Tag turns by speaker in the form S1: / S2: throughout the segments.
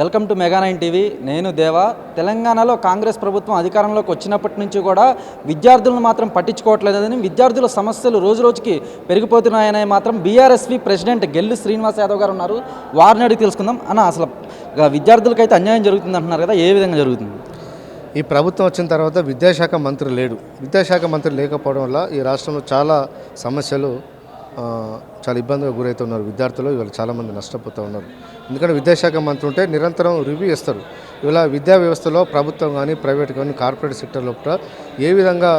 S1: Welcome to mega nine TV. నేను దేవా. తెలంగాణలో కాంగ్రెస్ ప్రభుత్వం అధికారంలోకి వచ్చినప్పటి నుంచి కూడా విద్యార్థులను మాత్రం పట్టించుకోవట్లేదని విద్యార్థుల సమస్యలు రోజు రోజుకి పెరిగిపోతున్నాయని మాత్రం బీఆర్ఎస్వి ప్రెసిడెంట్ గెల్లు శ్రీనివాస్ యాదవ్ గారు ఉన్నారు. వారిని అడిగి తెలుసుకుందాం. అన్న అసలు విద్యార్థులకైతే అన్యాయం జరుగుతుంది అంటున్నారు కదా ఏ విధంగా జరుగుతుంది?
S2: ఈ ప్రభుత్వం వచ్చిన తర్వాత విద్యాశాఖ మంత్రి లేడు. విద్యాశాఖ మంత్రి లేకపోవడం వల్ల ఈ రాష్ట్రంలో చాలా సమస్యలు చాలా ఇబ్బందిగా గురవుతున్నారు విద్యార్థులు. ఇవాళ చాలామంది నష్టపోతూ ఉన్నారు. ఎందుకంటే విద్యాశాఖ మంత్రి ఉంటే నిరంతరం రివ్యూ ఇస్తారు ఇవాళ విద్యా వ్యవస్థలో ప్రభుత్వం కానీ ప్రైవేట్ కానీ కార్పొరేట్ సెక్టర్లో కూడా ఏ విధంగా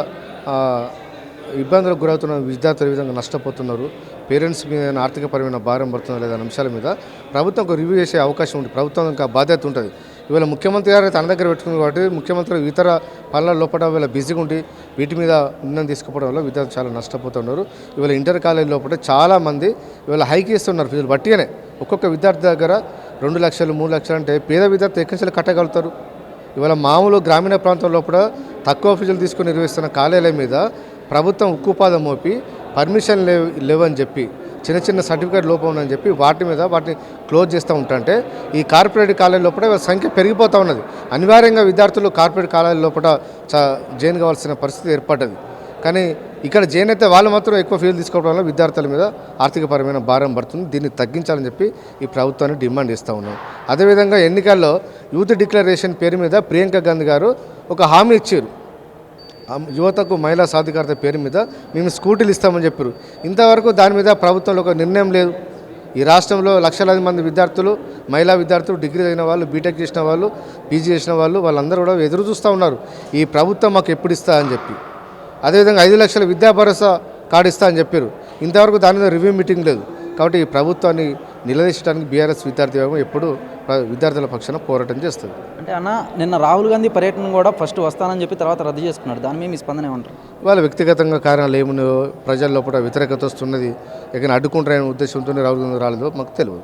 S2: ఇబ్బందులకు గురవుతున్న విద్యార్థులు ఏ విధంగా నష్టపోతున్నారు? పేరెంట్స్ మీద ఆర్థికపరమైన భారం పడుతుందా లేదా అంశాల మీద ప్రభుత్వం రివ్యూ చేసే అవకాశం ఉంది. ప్రభుత్వం ఇంకా బాధ్యత ఉంటుంది. ఇవాళ ముఖ్యమంత్రి గారు తన దగ్గర పెట్టుకుంది కాబట్టి ముఖ్యమంత్రి ఇతర పనుల లోపల వీళ్ళ బిజీగా ఉండి వీటి మీద నిర్ణయం తీసుకోవడం వల్ల విద్యార్థులు చాలా నష్టపోతున్నారు. ఇవాళ ఇంటర్ కాలేజ్ లోపల చాలా మంది ఇవాళ హైక్ ఇస్తున్నారు ఫీజులు బట్టిగానే ఒక్కొక్క విద్యార్థి దగ్గర రెండు లక్షలు మూడు లక్షలు అంటే పేద విద్యార్థి ఎక్కడి కట్టగలుగుతారు? ఇవాళ మామూలు గ్రామీణ ప్రాంతం లోపల తక్కువ ఫీజులు తీసుకుని నిర్వహిస్తున్న కాలేజీల మీద ప్రభుత్వం ఉక్కుపాదం మోపి పర్మిషన్ లేవు లేవని చెప్పి చిన్న చిన్న సర్టిఫికేట్ లోపం ఉందని చెప్పి వాటి మీద వాటిని క్లోజ్ చేస్తూ ఉంటుంటే ఈ కార్పొరేట్ కాలేజీ లోపల సంఖ్య పెరిగిపోతూ ఉన్నది. అనివార్యంగా విద్యార్థులు కార్పొరేట్ కాలేజీ లోపల చా జైన్ కావాల్సిన పరిస్థితి ఏర్పడ్డది. కానీ ఇక్కడ జైన్ అయితే వాళ్ళు మాత్రం ఎక్కువ ఫీజులు తీసుకోవడం వల్ల విద్యార్థుల మీద ఆర్థికపరమైన భారం పడుతుంది. దీన్ని తగ్గించాలని చెప్పి ఈ ప్రభుత్వాన్ని డిమాండ్ చేస్తూ ఉన్నాం. అదేవిధంగా ఎన్నికల్లో యూత్ డిక్లరేషన్ పేరు మీద ప్రియాంక గాంధీ గారు ఒక హామీ ఇచ్చారు. యువతకు మహిళా సాధికారత పేరు మీద మేము స్కూటీలు ఇస్తామని చెప్పారు. ఇంతవరకు దాని మీద ప్రభుత్వంలో ఒక నిర్ణయం లేదు. ఈ రాష్ట్రంలో లక్షలాది మంది విద్యార్థులు మహిళా విద్యార్థులు డిగ్రీ అయిన వాళ్ళు బీటెక్ చేసిన వాళ్ళు పీజీ చేసిన వాళ్ళు వాళ్ళందరూ కూడా ఎదురు చూస్తూ ఉన్నారు. ఈ ప్రభుత్వం మాకు ఎప్పుడు ఇస్తా అని చెప్పి. అదేవిధంగా ఐదు లక్షల విద్యా భరోసా కార్డు ఇస్తా అని చెప్పారు. ఇంతవరకు దాని మీద రివ్యూ మీటింగ్ లేదు. కాబట్టి ఈ ప్రభుత్వాన్ని నిలదీసడానికి బీఆర్ఎస్ విద్యార్థి విభాగం ఎప్పుడు విద్యార్థుల పక్షాన పోరాటం చేస్తుంది.
S1: అంటే అన్న నిన్న రాహుల్ గాంధీ పర్యటన కూడా ఫస్ట్ వస్తానని చెప్పి తర్వాత రద్దు చేసుకున్నాడు. దాని మీద మీ స్పందన ఏమంటారు?
S2: వాళ్ళ వ్యక్తిగతంగా కారణాలు ఏమున్నాయో ప్రజల లోపల వ్యతిరేకత వస్తున్నది ఎక్కడ అడ్డుకుంటారనే ఉద్దేశంతో రాహుల్ గాంధీ రాలేదో మాకు తెలియదు.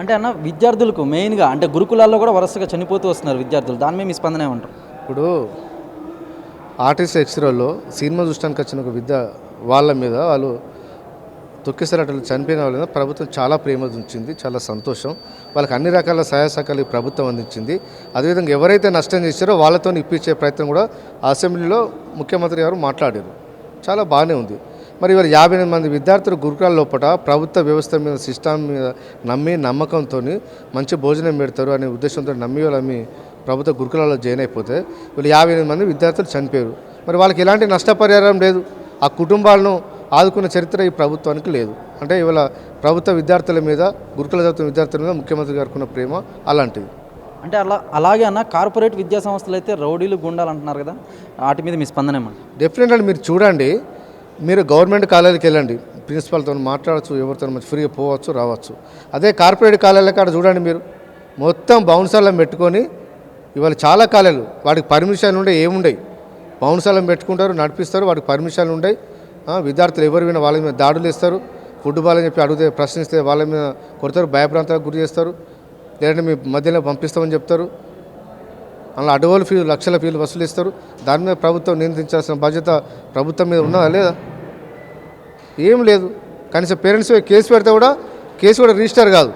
S1: అంటే అన్న విద్యార్థులకు మెయిన్గా అంటే గురుకులాల్లో కూడా వరుసగా చనిపోతూ వస్తున్నారు విద్యార్థులు. దాని మీద మీ స్పందన ఏమంటారు?
S2: ఇప్పుడు ఆర్టిస్ట్ ఎక్స్రోలో సినిమా చూడడానికి వచ్చిన ఒక విద్య వాళ్ళ మీద వాళ్ళు తొక్కిసలాటలు చనిపోయిన వాళ్ళ ప్రభుత్వం చాలా ప్రేమ ఉంచింది చాలా సంతోషం. వాళ్ళకి అన్ని రకాల సహాయ సహకారాలు ప్రభుత్వం అందించింది. అదేవిధంగా ఎవరైతే నష్టం చేశారో వాళ్ళతో ఇప్పించే ప్రయత్నం కూడా అసెంబ్లీలో ముఖ్యమంత్రి గారు మాట్లాడారు. చాలా బాగానే ఉంది. మరి ఇవాళ యాభై ఎనిమిది మంది విద్యార్థులు గురుకులాల లోపల ప్రభుత్వ వ్యవస్థ మీద సిస్టమ్ మీద నమ్మి నమ్మకంతో మంచి భోజనం పెడతారు అనే ఉద్దేశంతో నమ్మి వాళ్ళు అమ్మి ప్రభుత్వ గురుకులాల్లో జాయిన్ అయిపోతే వీళ్ళు యాభై ఎనిమిది మంది విద్యార్థులు చనిపోయారు. మరి వాళ్ళకి ఎలాంటి నష్టపరిహారం లేదు. ఆ కుటుంబాలను ఆదుకున్న చరిత్ర ఈ ప్రభుత్వానికి లేదు. అంటే ఇవాళ ప్రభుత్వ విద్యార్థుల మీద గురుకుల చదువుతున్న విద్యార్థుల మీద ముఖ్యమంత్రి గారికి ఉన్న ప్రేమ అలాంటిది.
S1: అంటే అలా అలాగే అన్న కార్పొరేట్ విద్యా సంస్థలు అయితే రౌడీలు గుండాలు అంటున్నారు కదా వాటి మీద మీ స్పందన ఏమంటారు
S2: డెఫినెట్గా మీరు చూడండి మీరు గవర్నమెంట్ కాలేజీకి వెళ్ళండి ప్రిన్సిపాల్తో మాట్లాడచ్చు ఎవరితో మంచి ఫ్రీగా పోవచ్చు రావచ్చు. అదే కార్పొరేట్ కాలేజీల కాడ చూడండి మీరు మొత్తం బౌన్సర్లను పెట్టుకొని ఇవాళ చాలా కాలేజీలు వాడికి పర్మిషన్ ఉండే ఏముండయి. బౌన్సర్లను పెట్టుకుంటారు నడిపిస్తారు వాడికి పర్మిషన్ ఉండయి విద్యార్థులు ఎవరు వినా వాళ్ళ మీద దాడులు ఇస్తారు ఫుట్బాల్ అని చెప్పి అడిగితే ప్రశ్నిస్తే వాళ్ళ మీద కొడతారు భయప్రాంతాలకు గురి చేస్తారు. లేదంటే మీ మధ్యలో పంపిస్తామని చెప్తారు. అలా అడవులు ఫీజు లక్షల ఫీజులు వసూలు ఇస్తారు దాని మీద ప్రభుత్వం నియంత్రించాల్సిన బాధ్యత ప్రభుత్వం మీద ఉన్నదా లేదా? ఏం లేదు. కనీసం పేరెంట్స్ కేసు పెడితే కూడా కేసు కూడా రిజిస్టర్ కాదు.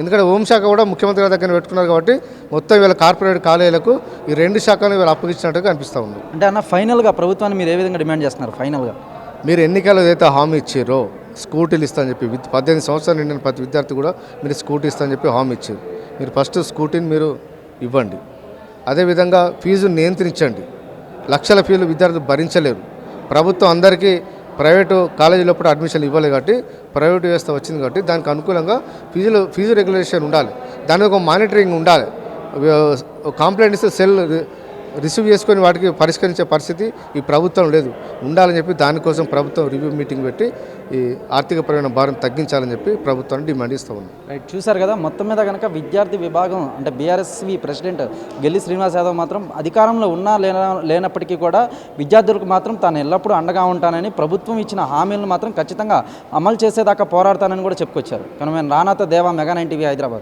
S2: ఎందుకంటే హోంశాఖ కూడా ముఖ్యమంత్రి గారి దగ్గర పెట్టుకున్నారు కాబట్టి మొత్తం వీళ్ళ కార్పొరేట్ కాలేజీలకు ఈ రెండు శాఖలను వీళ్ళు అప్పగించినట్టుగా అనిపిస్తూ ఉంది.
S1: అంటే అన్న ఫైనల్గా ప్రభుత్వాన్ని మీరు ఏ విధంగా డిమాండ్ చేస్తున్నారు? ఫైనల్గా.
S2: మీరు ఎన్నికల్లో ఏదైతే హామీ ఇచ్చారో స్కూటీలు ఇస్తామని చెప్పి పద్దెనిమిది సంవత్సరాలు నిండిన ప్రతి విద్యార్థి కూడా మీరు స్కూటీ ఇస్తామని చెప్పి హామీ ఇచ్చారు. మీరు ఫస్ట్ స్కూటీని మీరు ఇవ్వండి. అదేవిధంగా ఫీజు నియంత్రించండి. లక్షల ఫీజులు విద్యార్థులు భరించలేరు. ప్రభుత్వం అందరికీ ప్రైవేటు కాలేజీలో కూడా అడ్మిషన్ ఇవ్వలేదు కాబట్టి ప్రైవేట్ వ్యవస్థ వచ్చింది కాబట్టి దానికి అనుకూలంగా ఫీజులు ఫీజు రెగ్యులేషన్ ఉండాలి. దానికి ఒక మానిటరింగ్ ఉండాలి. కంప్లైంట్ ఇస్తే సెల్ రిసీవ్ చేసుకొని వాటికి పరిష్కరించే పరిస్థితి ఈ ప్రభుత్వం లేదు. ఉండాలని చెప్పి దానికోసం ప్రభుత్వం రివ్యూ మీటింగ్ పెట్టి ఈ ఆర్థికపరమైన భారం తగ్గించాలని చెప్పి ప్రభుత్వాన్ని డిమాండ్ ఇస్తూ ఉన్నాం.
S1: రైట్ చూశారు కదా మొత్తం మీద కనుక విద్యార్థి విభాగం అంటే బీఆర్ఎస్వి ప్రెసిడెంట్ గెల్లి శ్రీనివాస్ యాదవ్ మాత్రం అధికారంలో ఉన్నా లేన లేనప్పటికీ కూడా విద్యార్థులకు మాత్రం తాను ఎల్లప్పుడూ అండగా ఉంటానని ప్రభుత్వం ఇచ్చిన హామీలను మాత్రం ఖచ్చితంగా అమలు చేసేదాకా పోరాడతానని కూడా చెప్పుకొచ్చారు. కనుక రానాథ దేవా మెగా నైన్ టీవీ హైదరాబాద్.